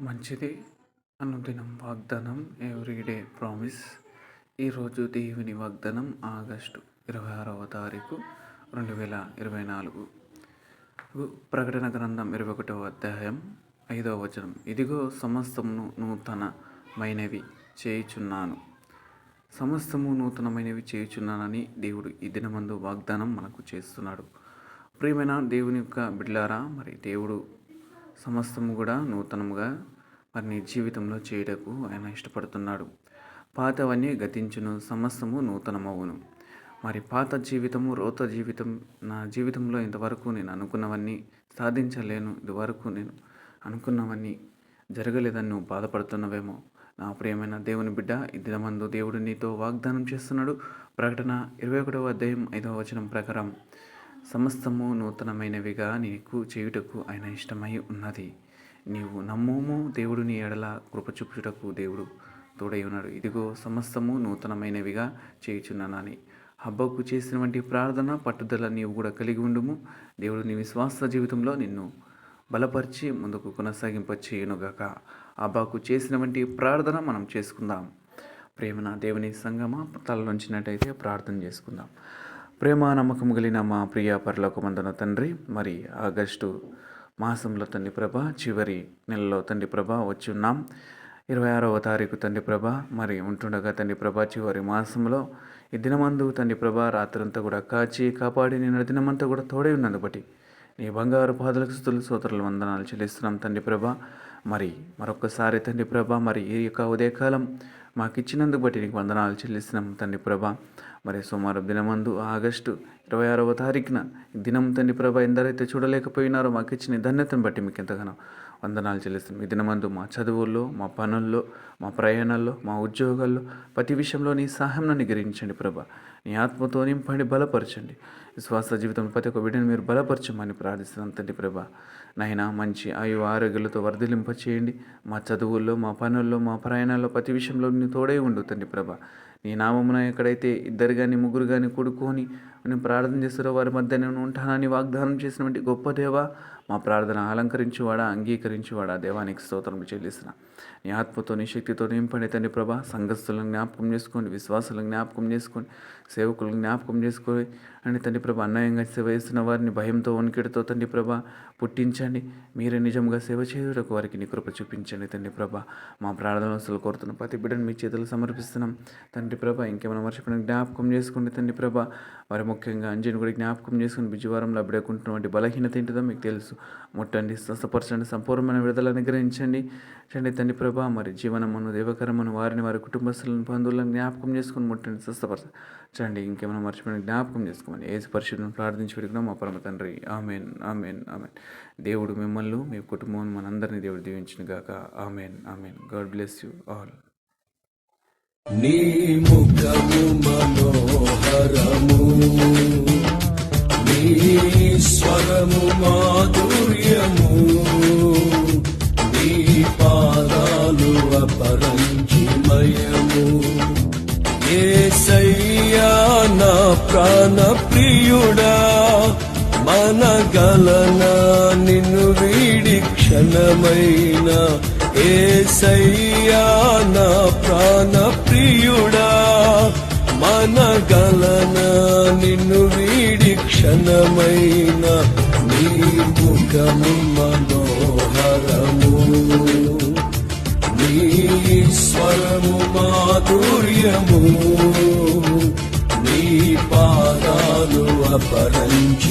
మంచిది. అనుదినం వాగ్దానం ఎవ్రీడే ప్రామిస్ ఈరోజు దేవుని వాగ్దానం ఆగస్టు ఇరవై ఆరవ తారీఖు రెండు వేల ఇరవై నాలుగు. ప్రకటన గ్రంథం ఇరవై ఒకటవ అధ్యాయం ఐదవ వచనం. ఇదిగో సమస్తమును నూతనమైనవి చేయుచున్నాను. సమస్తము నూతనమైనవి చేయుచున్నానని దేవుడు ఈ దినమందు వాగ్దానం మనకు చేస్తున్నాడు. ప్రియమైన దేవుని యొక్క బిడ్లారా మరి దేవుడు సమస్తము కూడా నూతనముగా మరి నీ జీవితంలో చేయటకు ఆయన ఇష్టపడుతున్నాడు. పాతవన్నీ గతించును సమస్తము నూతనమవును. మరి పాత జీవితము రోత జీవితం నా జీవితంలో ఇంతవరకు నేను అనుకున్నవన్నీ సాధించలేను ఇదివరకు నేను అనుకున్నవన్నీ జరగలేదని నువ్వు బాధపడుతున్నవేమో. నా ప్రియమైన దేవుని బిడ్డ ఈ దేవుడు నీతో వాగ్దానం చేస్తున్నాడు. ప్రకటన ఇరవై ఒకటవ అధ్యాయం ఐదవ వచనం ప్రకారం సమస్తము నూతనమైనవిగా నీకు చేయుటకు ఆయన ఇష్టమై ఉన్నది. నీవు నమ్మోము దేవుడిని ఎడల కృపచూపుటకు దేవుడు తోడై ఉన్నాడు. ఇదిగో సమస్తము నూతనమైనవిగా చేయుచున్నానని. హబ్బకు చేసినటువంటి ప్రార్థన పట్టుదల నీవు కూడా కలిగి ఉండుము. దేవుడు నీ విశ్వాస జీవితంలో నిన్ను బలపరిచి ముందుకు కొనసాగింపచేయునుగాక. అబ్బాకు చేసినటువంటి ప్రార్థన మనం చేసుకుందాం. ప్రేమన దేవుని సంగమ తలలోంచినట్టయితే ప్రార్థన చేసుకుందాం. ప్రేమ నమ్మకం కలిగిన మా ప్రియ పరలోకమందున తండ్రి మరి ఆగస్టు మాసంలో తండ్రి ప్రభ చివరి నెలలో తండ్రి ప్రభ వచ్చి ఉన్నాం. ఇరవై ఆరవ తారీఖు తండ్రి ప్రభ మరి ఉంటుండగా తండ్రి ప్రభ చివరి మాసంలో ఈ దినమందు తండ్రి ప్రభ రాత్రంతా కూడా కాచి కాపాడి నేను దినమంతా కూడా తోడే ఉన్నది బట్టి నీ బంగారు పాదలకు స్థుతులు సోదరులు వందనాలు చెల్లిస్తున్నాం తండ్రి ప్రభ. మరి మరొకసారి తండ్రి ప్రభ మరి ఈ యొక్క ఉదయకాలం మాకు ఇచ్చినందుకు బట్టి నీకు వందనాలు చెల్లిస్తున్నాం తండ్రి ప్రభ. మరి సోమవారం దినమందు ఆగస్టు ఇరవై ఆరవ తారీఖున దినం తండ్రి ప్రభ ఎందరైతే చూడలేకపోయినారో మాకు ఇచ్చిన ధన్యతను బట్టి మీకు ఎంతగానో వందనాలు చెల్లిస్తున్నాం. ఈ దినమందు మా చదువుల్లో మా పనుల్లో మా ప్రయాణాల్లో మా ఉద్యోగాల్లో ప్రతి విషయంలో నీ సహాయం నిగ్రహించండి ప్రభ. నీ ఆత్మతో నింపండి బలపరచండి. విశ్వాస జీవితం ప్రతి ఒక్క బిడ్డను మీరు బలపరచమని ప్రార్థిస్తున్నాం తండ్రి ప్రభ. నాయన మంచి ఆయు ఆరోగ్యాలతో వర్ధలింప చేయండి. మా చదువుల్లో మా పనుల్లో మా ప్రయాణాల్లో ప్రతి విషయంలో నీ తోడే ఉండు తండ్రి ప్రభ. నీ నామమున ఎక్కడైతే ఇద్దరు కానీ ముగ్గురు కానీ కూడుకొని నేను ప్రార్థన చేస్తారో వారి మధ్య నేను ఉంటానని వాగ్దానం చేసినటువంటి గొప్ప దేవ మా ప్రార్థన అలంకరించువాడా అంగీకరించువాడా? దేవానికి స్తోత్రం చెల్లిస్తున్నా. నీ ఆత్మతో నీ శక్తితో నింపండి తండ్రి ప్రభా. సంఘస్థులను జ్ఞాపకం చేసుకోండి విశ్వాసులను జ్ఞాపకం చేసుకోండి సేవకులను జ్ఞాపకం చేసుకొని అని తండ్రి ప్రభ అన్యాయంగా సేవ చేస్తున్న వారిని భయంతో వణికిడితో తండ్రి ప్రభ పుట్టించండి. మీరే నిజంగా సేవ చేయడానికి వారికి నీ కృప చూపించండి తండ్రి ప్రభ. మా ప్రార్థనలు కోరుతున్న ప్రతి బిడ్డను మీ చేతులు సమర్పిస్తున్నాం. తండ్రి ప్రభ ఇంకేమైనా మర్చిపోయిన జ్ఞాపకం చేసుకోండి తండ్రి ప్రభ. వారి ముఖ్యంగా అంజని కూడా జ్ఞాపకం చేసుకుని బిజువారంలో అప్పుడేకుంటున్నటువంటి బలహీనత ఏంటిదో మీకు తెలుసు. ముట్టండి స్వస్థపరచండి సంపూర్ణమైన విడుదల అనుగ్రహించండి. చండి తండ్రి ప్రభా మరి జీవనమును దేవకరమును వారిని వారి కుటుంబస్తులను బంధువులను జ్ఞాపకం చేసుకుని ముట్టండి స్వస్థపరచండి. ఇంకేమైనా మర్చిపోయిన జ్ఞాపకం చేసుకోమని ఏసు పరిశుభ్రం ప్రార్థించి పెరిగినా మా పరమ తండ్రి ఆమెన్ ఆమెన్ ఆమెన్. దేవుడు మిమ్మల్ని మీ కుటుంబం మనందరినీ దేవుడు దీవించిన గాక. Amen amen. God bless you all. నీ ముఖము మనోహరా స్వరము మాధుర్యము. నీ పాదాలు అపరంజిమయము ఏసయ్యా నా ప్రాణ ప్రియుడా మనగలనా నిన్ను వీడి క్షణమైన. ఏసయ్యా నా ప్రాణ ప్రియుడా మనగలనా నిన్ను వీడి క్షణమైన నీ ముఖము మనోహరము. నీ స్వరము మాధుర్యము. నీ పాదాలు అపరంచిమయము